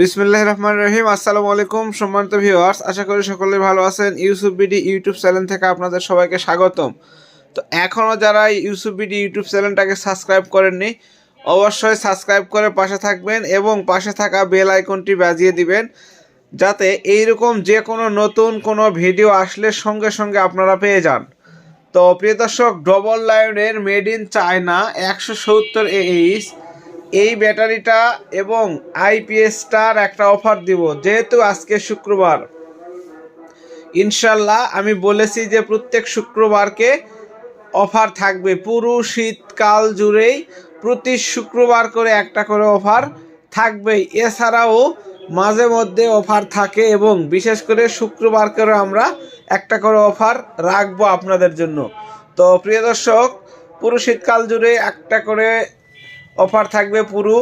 বিসমিল্লাহ রহমান রহিম, আসসালামু আলাইকুম সম্মানিত ভিউয়ার্স আশা করি সকলে ভালো আছেন। ইউসুফ বিডি ইউটিউব চ্যানেল থেকে আপনাদের সবাইকে স্বাগতম। তো এখনও যারা ইউসুফ বিডি ইউটিউব চ্যানেলটাকে সাবস্ক্রাইব করেননি, অবশ্যই সাবস্ক্রাইব করে পাশে থাকবেন এবং পাশে থাকা বেল আইকনটি বাজিয়ে দিবেন, যাতে এইরকম যে কোনো নতুন কোনো ভিডিও আসলে সঙ্গে সঙ্গে আপনারা পেয়ে যান। তো প্রিয় দর্শক ডবল লাইনের মেড ইন চায়না একশো সত্তর এইচ এই ব্যাটারিটা এবং আইপিএসটার একটা অফার দিব, যেহেতু আজকে শুক্রবার। ইনশাল্লাহ আমি বলেছি যে প্রত্যেক শুক্রবারকে অফার থাকবে। পুরো শীতকাল জুড়েই প্রতি শুক্রবার করে একটা করে অফার থাকবেই এছাড়াও মাঝে মধ্যে অফার থাকে এবং বিশেষ করে শুক্রবার করে আমরা একটা করে অফার রাখব আপনাদের জন্য। তো প্রিয় দর্শক, পুরো শীতকাল জুড়ে একটা করে অফার থাকবে পুরো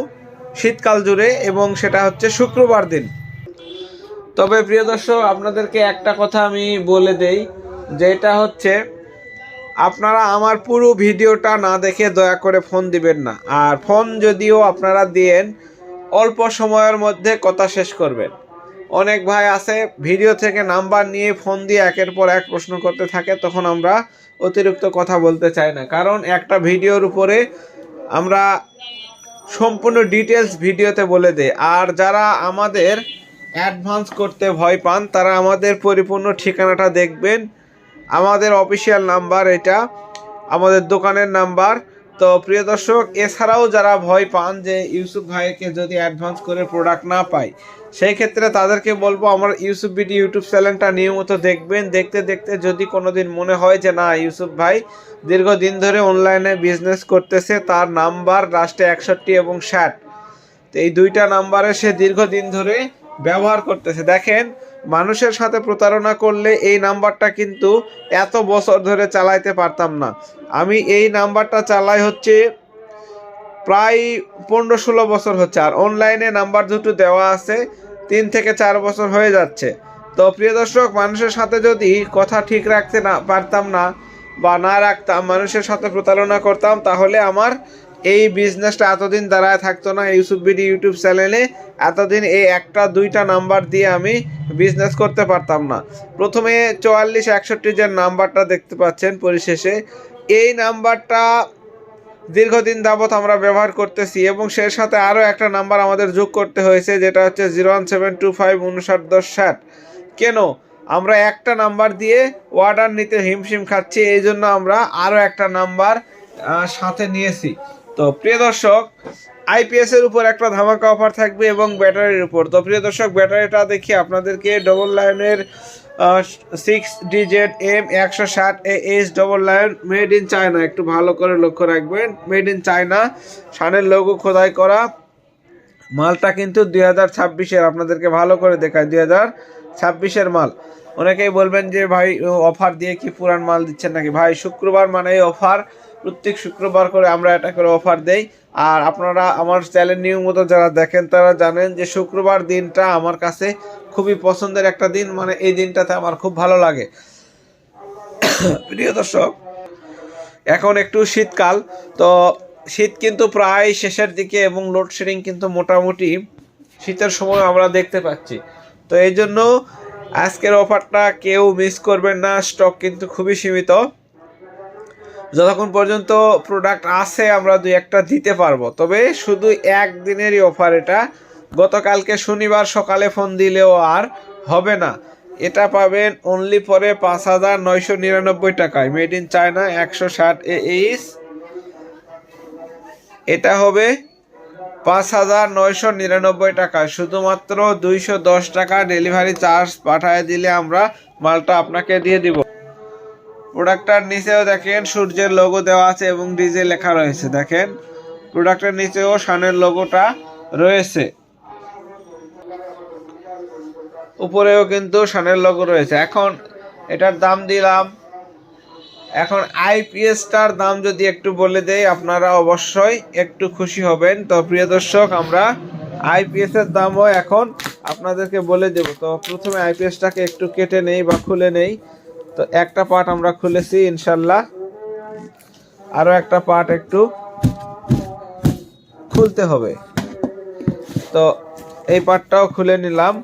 শীতকাল জুড়ে এবং সেটা হচ্ছে শুক্রবার দিন। তবে প্রিয় দর্শক, আপনাদেরকে একটা কথা আমি বলে দেই, যেটা হচ্ছে, আপনারা আমার পুরো ভিডিওটা না দেখে দয়া করে ফোন দিবেন না। আর ফোন যদিও আপনারা দিয়েন, অল্প সময়ের মধ্যে কথা শেষ করবেন। অনেক ভাই আছে, ভিডিও থেকে নাম্বার নিয়ে ফোন দিয়ে একের পর এক প্রশ্ন করতে থাকে, তখন আমরা অতিরিক্ত কথা বলতে চাই না। কারণ একটা ভিডিওর উপরে আমরা সম্পূর্ণ ডিটেলস ভিডিওতে বলে দেয় আর যারা আমাদের অ্যাডভান্স করতে ভয় পান, তারা আমাদের পরিপূর্ণ ঠিকানাটা দেখবেন। আমাদের অফিসিয়াল নাম্বার এটা, আমাদের দোকানের নাম্বার তো প্রিয় দর্শক, এছাড়াও যারা ভয় পান যে ইউসুফ ভাইকে যদি অ্যাডভান্স করে প্রোডাক্ট না পাই সেই ক্ষেত্রে তাদেরকে বলব, আমার ইউসুফ বিডি ইউটিউব চ্যানেলটা নিয়মিত দেখবেন। দেখতে দেখতে যদি কোনোদিন মনে হয় যে, না ইউসুফ ভাই দীর্ঘদিন ধরে অনলাইনে বিজনেস করতেছে, তার নাম্বার লাস্টে একষট্টি এবং ষাট। তো এই দুইটা নাম্বারে সে দীর্ঘদিন ধরে ব্যবহার করতেছে। দেখেন, মানুষের সাথে প্রতারণা করলে এই নাম্বারটা কিন্তু এত বছর ধরে চালাইতে পারতাম না। আমি এই নাম্বারটা চালাই হচ্ছে প্রায় পনেরো ষোলো বছর হচ্ছে। আর অনলাইনে নাম্বার দুটো দেওয়া আছে। তিন থেকে চার বছর হয়ে যাচ্ছে। তো প্রিয় দর্শক, মানুষের সাথে যদি কথা ঠিক রাখতে না পারতাম না বা না রাখতাম, মানুষের সাথে প্রতারণা করতাম, তাহলে আমার এই বিজনেসটা এতদিন দাঁড়ায় থাকতো না ইউসুফ বিডি ইউটিউব চ্যানেলে এতদিন এই একটা, দুইটা নাম্বার দিয়ে আমি বিজনেস করতে পারতাম না। প্রথমে চুয়াল্লিশ, একষট্টি যে নাম্বারটা দেখতে পাচ্ছেন পরিশেষে, এই নাম্বারটা দীর্ঘদিন যাবৎ আমরা ব্যবহার করতেছি এবং সেই সাথে আরও একটা নাম্বার আমাদের যোগ করতে হয়েছে, যেটা হচ্ছে zero one seven two five উনষাট দশ ষাট। কেন? আমরা একটা নাম্বার দিয়ে অর্ডার নিতে হিমশিম খাচ্ছি, এই জন্য আমরা আরও একটা নাম্বার সাথে নিয়েছি। তো প্রিয় দর্শক আইপিএস এর উপর একটা ধামাকা অফার থাকবে এবং ব্যাটারির উপর। তো প্রিয় দর্শক ব্যাটারিটা দেখি আপনাদেরকে। ডবল লাইনের সিক্স ডিজেড এম একশো ষাট H double line made in China একটু ভালো করে লক্ষ্য রাখবেন। মেড ইন চায়না সানের লোগো খোদাই করা। মালটা কিন্তু দুই হাজার ছাব্বিশের। আপনাদেরকে ভালো করে দেখায় দুই হাজার ছাব্বিশের মাল। অনেকেই বলবেন যে, ভাই অফার দিয়ে কি পুরান মাল দিচ্ছেন নাকি? ভাই, শুক্রবার মানে এই অফার প্রত্যেক শুক্রবার করে আমরা এটা করে অফার দেই। আর আপনারা আমার চ্যানেল নিয়মিত যারা দেখেন, তারা জানেন যে শুক্রবার দিনটা আমার কাছে খুবই পছন্দের একটা দিন। মানে এই দিনটাতে আমার খুব ভালো লাগে। প্রিয় দর্শক, এখন একটু শীতকাল। তো শীত কিন্তু প্রায় শেষের দিকে এবং লোডশেডিং কিন্তু মোটামুটি শীতের সময় আমরা দেখতে পাচ্ছি। তো এই জন্য আজকের অফারটা কেউ মিস করবেন না স্টক কিন্তু খুবই সীমিত। যতক্ষণ পর্যন্ত প্রোডাক্ট আছে, আমরা দুই একটা দিতে পারব। তবে শুধু একদিনেরই অফার এটা। গতকালকে শনিবার সকালে ফোন দিলেও আর হবে না। এটা পাবেন অনলি পরে পাঁচ হাজার নয়শো নিরানব্বই টাকায়। মেড ইন চায়না একশো ষাট এইচ এটা হবে পাঁচ হাজার নয়শো নিরানব্বই টাকা শুধুমাত্র দুইশো দশ টাকা ডেলিভারি চার্জ পাঠায় দিলে আমরা মালটা আপনাকে দিয়ে দিব। প্রোডাক্টটার নিচেও দেখেন, সূর্যের লোগো দেওয়া আছে এবং ডিজে লেখা রয়েছে, দেখেন। প্রোডাক্টের নিচেও সানের লোগোটা রয়েছে। উপরেও কিন্তু সানের লোগো রয়েছে। এখন এটার দাম দিলাম। এখন আইপিএসটার দাম যদি একটু বলে দেই, আপনারা অবশ্যই একটু খুশি হবেন। তো প্রিয় দর্শক, আমরা আইপিএস এর দামও এখন আপনাদেরকে বলে দেব। তো প্রথমে আইপিএসটাকে একটু কেটে নেই বা খুলে নেই। তো একটা পার্ট আমরা খুলেছি, ইনশাল্লাহ। আরও একটা পার্ট একটু খুলতে হবে। তো এই পার্টটাও খুলে নিলাম।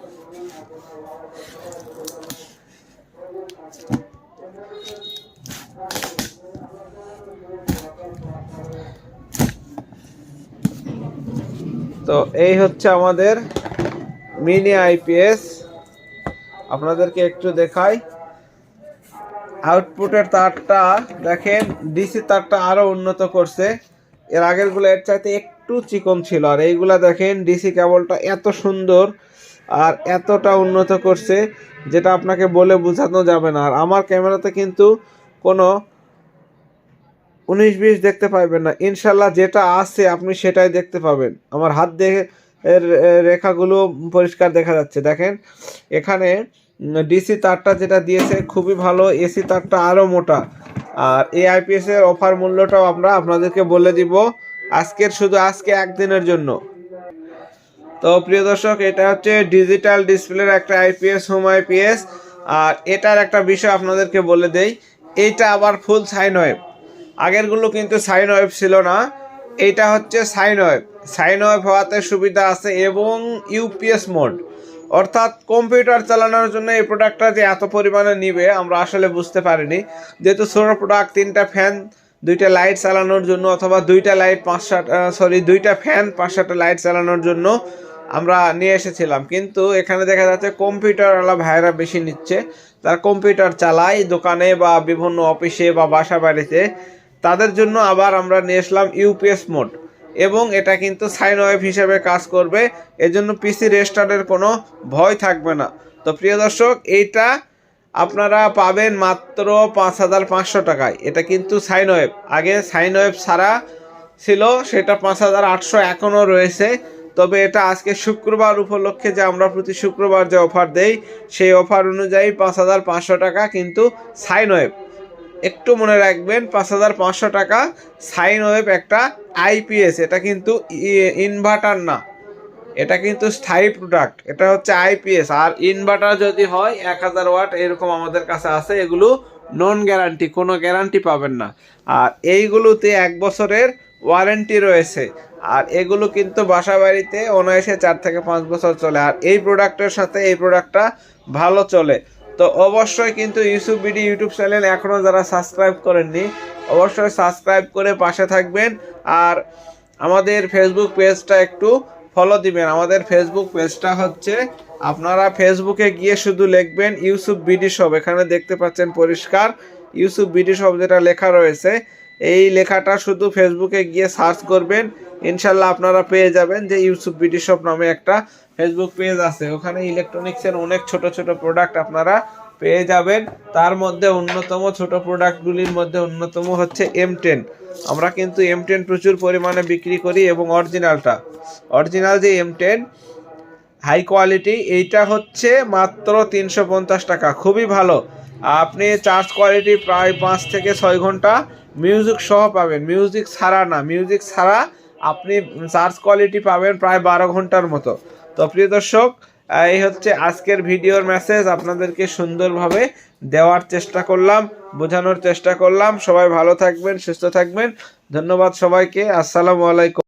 তো এই হচ্ছে আমাদের মিনি আইপিএস। আপনাদেরকে একটু দেখাই। আউটপুটের তারটা দেখেন ডিসি তারটা আরও উন্নত করছে। এর আগেরগুলো এর চাইতে একটু চিকন ছিল। আর এইগুলা দেখেন ডিসি কেবলটা এত সুন্দর আর এতটা উন্নত করছে, যেটা আপনাকে বলে বোঝানো যাবে না। আর আমার ক্যামেরাতে কিন্তু কোনো উনিশ বিশ দেখতে পাবেন না। ইনশাল্লাহ যেটা আছে আপনি সেটাই দেখতে পাবেন। আমার হাত দেখে এর রেখাগুলো পরিষ্কার দেখা যাচ্ছে। দেখেন, এখানে ডিসি তারটা যেটা দিয়েছে খুবই ভালো এসি তারটা আরও মোটা। আর এই আইপিএস এর অফার মূল্যটাও আমরা আপনাদেরকে বলে দিব, আজকের শুধু আজকে একদিনের জন্য। তো প্রিয় দর্শক, এটা হচ্ছে ডিজিটাল ডিসপ্লের একটা আইপিএস হোম আইপিএস আর এটার একটা বিষয় আপনাদেরকে বলে দেই, এইটা আবার ফুল সাইন ওয়েভ আগেরগুলো কিন্তু সাইন ওয়েভ ছিল না, এইটা হচ্ছে সাইন ওয়েভ সাইন ওয়েভ হওয়াতে সুবিধা আছে এবং ইউপিএস মোড অর্থাৎ কম্পিউটার চালানোর জন্য এই প্রোডাক্টটা যে এত পরিমাণে নিবে, আমরা আসলে বুঝতে পারিনি। যেহেতু ছোটো প্রোডাক্ট তিনটা ফ্যান দুইটা লাইট চালানোর জন্য অথবা দুইটা লাইট পাঁচ সরি দুইটা ফ্যান পাঁচ সাতটা লাইট চালানোর জন্য আমরা নিয়ে এসেছিলাম। কিন্তু এখানে দেখা যাচ্ছে কম্পিউটারওয়ালা ভাইরা বেশি নিচ্ছে। তারা কম্পিউটার চালায়, দোকানে বা বিভিন্ন অফিসে বা বাসা বাড়িতে। তাদের জন্য আবার আমরা নিয়ে আসলাম ইউপিএস মোড এবং এটা কিন্তু সাইন ওয়েভ হিসেবে কাজ করবে, এজন্য পিসি রেস্টার্টের কোনো ভয় থাকবে না। তো প্রিয় দর্শক, এইটা আপনারা পাবেন মাত্র পাঁচ হাজার পাঁচশো টাকায়। এটা কিন্তু সাইন ওয়েভ আগে সাইন ওয়েভ ছাড়া ছিল, সেটা পাঁচ হাজার আটশো এখনও রয়েছে। তবে এটা আজকে শুক্রবার উপলক্ষে যে আমরা প্রতি শুক্রবার যে অফার দেই, সেই অফার অনুযায়ী পাঁচ হাজার পাঁচশো টাকা কিন্তু সাইন ওয়েভ একটু মনে রাখবেন, পাঁচ হাজার পাঁচশো টাকা সাইন ওয়েভ একটা আইপিএস, এটা কিন্তু ইনভার্টার না। এটা কিন্তু স্থায়ী প্রোডাক্ট এটা হচ্ছে আইপিএস। আর ইনভার্টার যদি হয়, এক হাজার ওয়াট এরকম আমাদের কাছে আছে, এগুলো নন গ্যারান্টি কোনো গ্যারান্টি পাবেন না। আর এইগুলোতে এক বছরের ওয়ারেন্টি রয়েছে। আর এগুলো কিন্তু বাসা বাড়িতে অনায়াসে চার থেকে পাঁচ বছর চলে। আর এই প্রোডাক্টের সাথে এই প্রোডাক্টটা ভালো চলে। তো অবশ্যই কিন্তু ইউসুফ বিডি ইউটিউব চ্যানেল এখনও যারা সাবস্ক্রাইব করেননি, অবশ্যই সাবস্ক্রাইব করে পাশে থাকবেন। আর আমাদের ফেসবুক পেজটা একটু ফলো দিবেন। আমাদের ফেসবুক পেজটা হচ্ছে, আপনারা ফেসবুকে গিয়ে শুধু লিখবেন ইউসুফ বিডি শপ এখানে দেখতে পাচ্ছেন পরিষ্কার, ইউসুফ বিডি শপ যেটা লেখা রয়েছে এই লেখাটা শুধু ফেসবুকে গিয়ে সার্চ করবেন। ইনশাল্লাহ আপনারা পেয়ে যাবেন যে ইউসুফ বিডি শপ নামে একটা ফেসবুক পেজ আছে। ওখানে ইলেকট্রনিক্সের অনেক ছোট ছোট প্রোডাক্ট আপনারা পেয়ে যাবেন। তার মধ্যে অন্যতম ছোট প্রোডাক্টগুলির মধ্যে অন্যতম হচ্ছে এম টেন আমরা কিন্তু এম টেন প্রচুর পরিমাণে বিক্রি করি এবং অরিজিনালটা অরিজিনাল যে এম টেন হাই কোয়ালিটি এইটা হচ্ছে মাত্র তিনশো পঞ্চাশ টাকা। খুবই ভালো। আপনি চার্জ কোয়ালিটি প্রায় পাঁচ থেকে ছয় ঘণ্টা মিউজিক সহ পাবেন। মিউজিক ছাড়া না। মিউজিক ছাড়া আপনি চার্জ কোয়ালিটি পাবেন প্রায় বারো ঘণ্টার মতো। তো প্রিয় দর্শক, এই হচ্ছে আজকের ভিডিওর মেসেজ আপনাদেরকে সুন্দরভাবে দেওয়ার চেষ্টা করলাম, বোঝানোর চেষ্টা করলাম। সবাই ভালো থাকবেন, সুস্থ থাকবেন। ধন্যবাদ সবাইকে। আসসালামু আলাইকুম।